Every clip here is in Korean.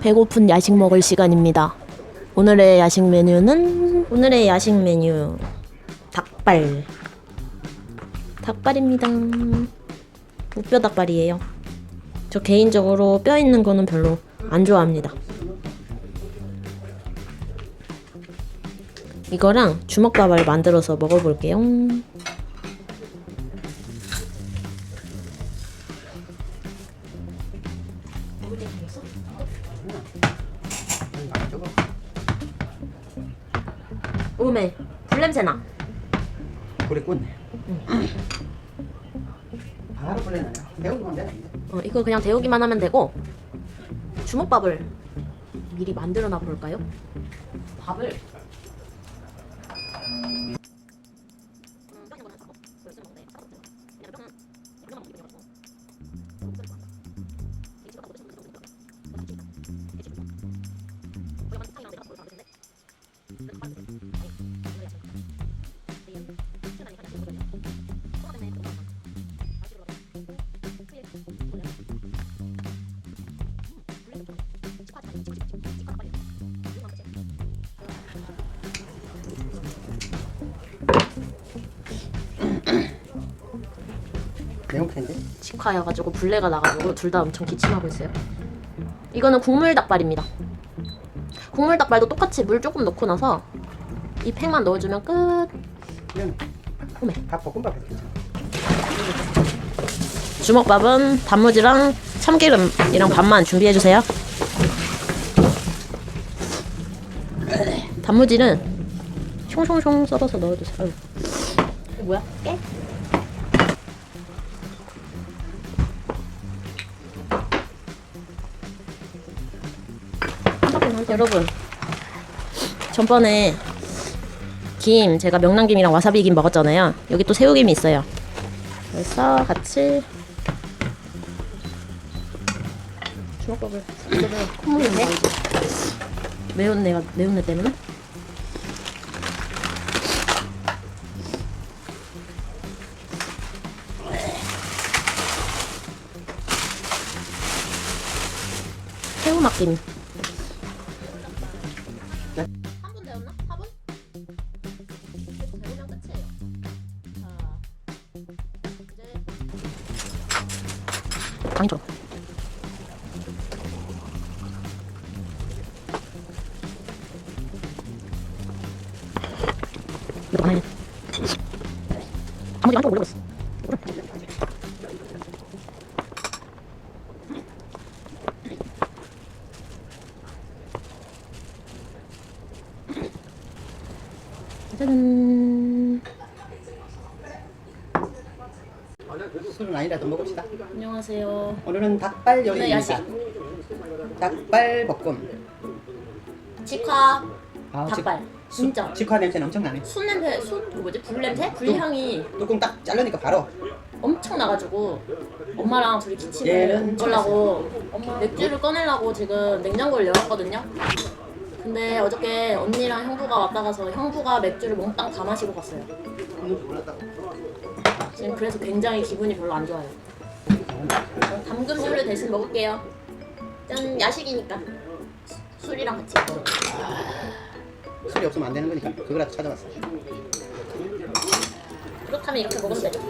배고픈 야식 먹을 시간입니다. 오늘의 야식 메뉴는 오늘의 야식 메뉴 닭발. 닭발입니다. 무뼈 닭발이에요. 저 개인적으로 뼈 있는 거는 별로 안 좋아합니다. 이거랑 주먹밥을 만들어서 먹어볼게요. 오메 불냄새 나. 불에 꽂네. 바로 불에 나요. 매운 되나? 어, 이거 그냥 데우기만 하면 되고 주먹밥을 미리 만들어 놔 볼까요? 밥을 직화여가지고 불내가 나가지고 둘 다 엄청 기침하고 있어요. 이거는 국물 닭발입니다. 국물 닭발도 똑같이 물 조금 넣고 나서 이 팩만 넣어주면 끝. 볶음밥 해도 괜찮아. 주먹밥은 단무지랑 참기름이랑 밥만 준비해 주세요. 단무지는 숑숑숑 썰어서 넣어주세요. 아유. 이거 뭐야? 깨? 여러분 전번에 김 제가 명란김이랑 와사비김 먹었잖아요. 여기 또 새우김이 있어요. 그래서 같이 주먹밥을 콧물인데 매운 내가 매운 내 때문에 새우 막김 봐야 아무리 한쪽 올려버렸어 술은 아니라도 먹읍시다. 안녕하세요 오늘은 닭발 오늘 요리입니다. 야식 닭발 볶음. 직화 아, 닭발 진짜 직화 냄새는 엄청 나네. 순 냄새 순그 뭐지 불 냄새 불 향이 뚜껑 딱 자르니까 바로. 엄청 나가지고 엄마랑 둘이 기침을 얘는 하려고 맥주를 꺼내려고 지금 냉장고를 열었거든요. 근데 어저께 언니랑 형부가 왔다 가서 형부가 맥주를 몽땅 다 마시고 갔어요. 지금 그래서 굉장히 기분이 별로 안 좋아요. 담금주를 대신 먹을게요. 짠 야식이니까 술이랑 같이. 술이 없으면 안 되는 거니까 그거라도 찾아봤어. 그렇다면 이렇게 먹으면 되죠.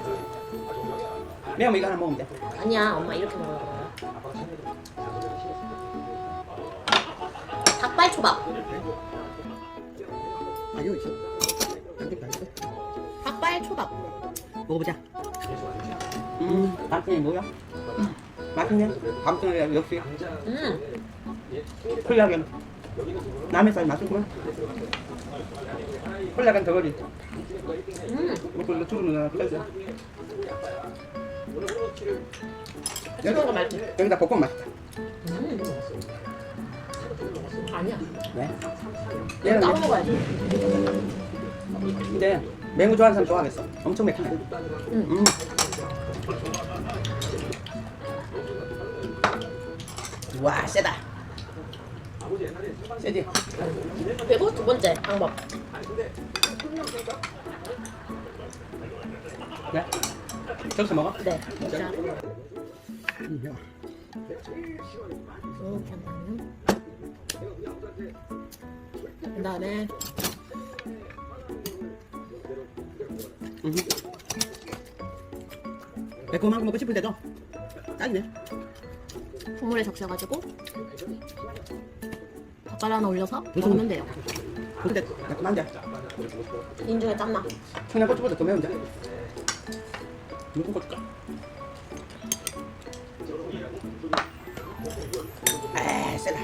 매운 거 이거 하나 먹으면 돼. 아니야 엄마 이렇게 먹으라고요 닭발 초밥 아, 있어. 다 있어. 닭발 초밥 먹어보자. 음, 맛있네 뭐야? 음, 맛있네. 감성이 역시 음 콜라겐. 남의 살 맛있구나. 콜라겐 덩어리. 음. 먹고 이거 두르는 거 빼자. 맛있지 여기다 볶음 맛있다. 음. 아니야 네. 얘는 따로 먹어야지 근데 맹우 좋아하는 사람 좋아하겠어. 엄청 매콤해. 음. 와 세다. 세지. 그리고 두 번째 방법 네. 저기서 먹어. 네 자. 이렇게 한 다음에 그 다음에 매콤한 거 먹고 싶을 때도 딱이네. 국물에 적셔가지고 젓갈 하나 올려서 먹으면 돼요. 근데 매콤한데 인중에 짠나. 청양고추보다 더 매운데. 무슨? 아, 세다.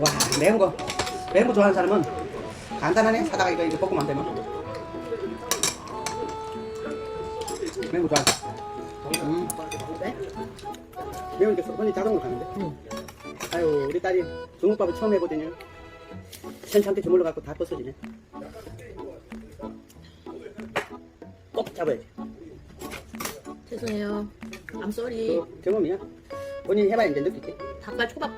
와, 매운 거. 매운 거 좋아하는 사람은 간단하네. 사다가 이거 이거 볶으면 안 되면. 매운 거 좋아한다. 음, 왜? 매운 게 손이 자동으로 가는데. 응. 아유, 우리 딸이 중국밥을 처음 해보더니 천천히 주물러 갖고 다 벗어지네. 꼭 잡아야지. 죄송해요. I'm sorry. 그 경험이야. 본인이 해봐야 이제 느끼지. 닭발 초밥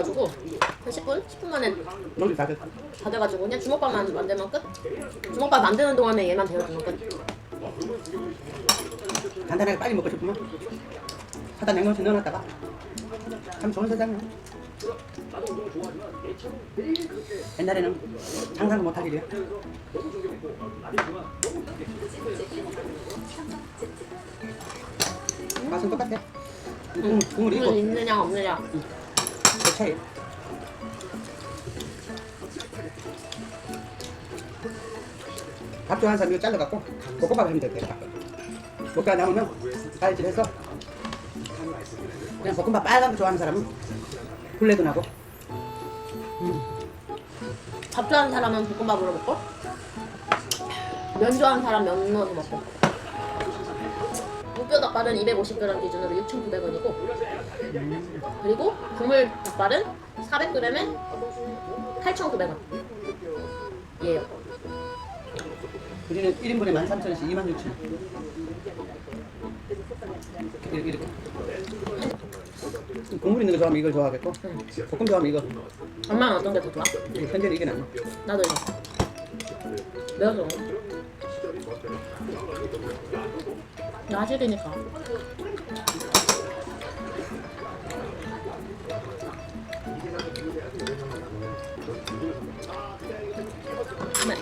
해가지고 한 10분? 10분 만에 여기 다 돼가지고 그냥 주먹밥만 만들면 끝? 주먹밥 만드는 동안에 얘만 데워주면 끝? 간단하게 빨리 먹고 싶으면 사다 냉동실에 넣어놨다가 참 좋은 세상이야. 옛날에는 상상도 못할 일이야. 맛은 똑같아. 국물, 국물이 국물 있고 있느냐 없느냐 그 차이. 밥 좋아하는 사람 이거 잘라갖고 볶음밥 하면 되겠다. 볶아 남으면 빨리집해서 그냥 볶음밥 빨간 거 좋아하는 사람은 블레도 나고 밥 좋아하는 사람은 볶음밥으로 먹고 면 좋아하는 사람 면 넣어서 먹고 무뼈 닭발은 250g 기준으로 6,900원이고 그리고 국물 닭발은 400g에 8,900원. 예요 우리는 1인분에 13,000원씩 26,000원 이렇게 이렇게. 국물 있는 거 좋아하면 이걸 좋아하겠고? 응. 볶음 좋아하면 이거. 엄마는 어떤 게 더 좋아? 현재는 이게 낫네 나도 이거. 매워서 야식이니까 네.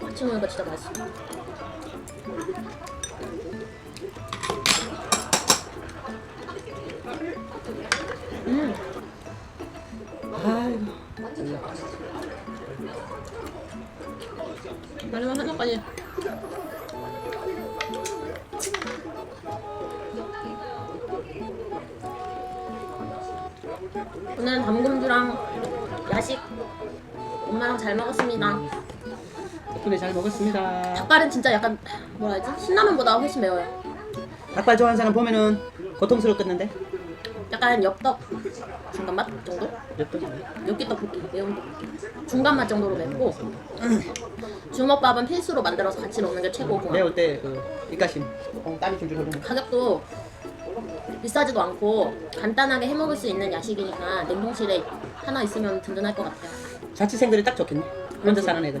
같이 먹으니까 진짜 맛있어. 오늘은 담금주랑 야식 엄마랑 잘 먹었습니다. 덕분에 잘 먹었습니다 닭발은 진짜 약간 뭐라 해야지? 신라면보다 훨씬 매워요. 닭발 좋아하는 사람 보면은 고통스럽겠는데 약간 엽떡 중간 맛 정도? 엽기 떡볶이, 매운 떡볶이 중간 맛 정도로 맵고 주먹밥은 필수로 만들어서 같이 먹는 게 최고고 매울 때그 입가심 어, 땀이 줄줄 흐르는 가격도 비싸지도 않고 간단하게 해 먹을 수 있는 야식이니까 냉동실에 하나 있으면 든든할 것 같아요. 자취생들이 딱 좋겠네. 혼자 사는 애들.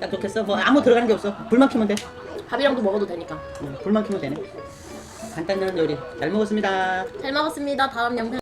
딱 좋겠어? 뭐 아무 들어가는 게 없어. 불만 켜면 돼. 밥이랑도 먹어도 되니까. 응, 불만 켜면 되네. 간단한 요리. 잘 먹었습니다. 잘 먹었습니다. 다음 영상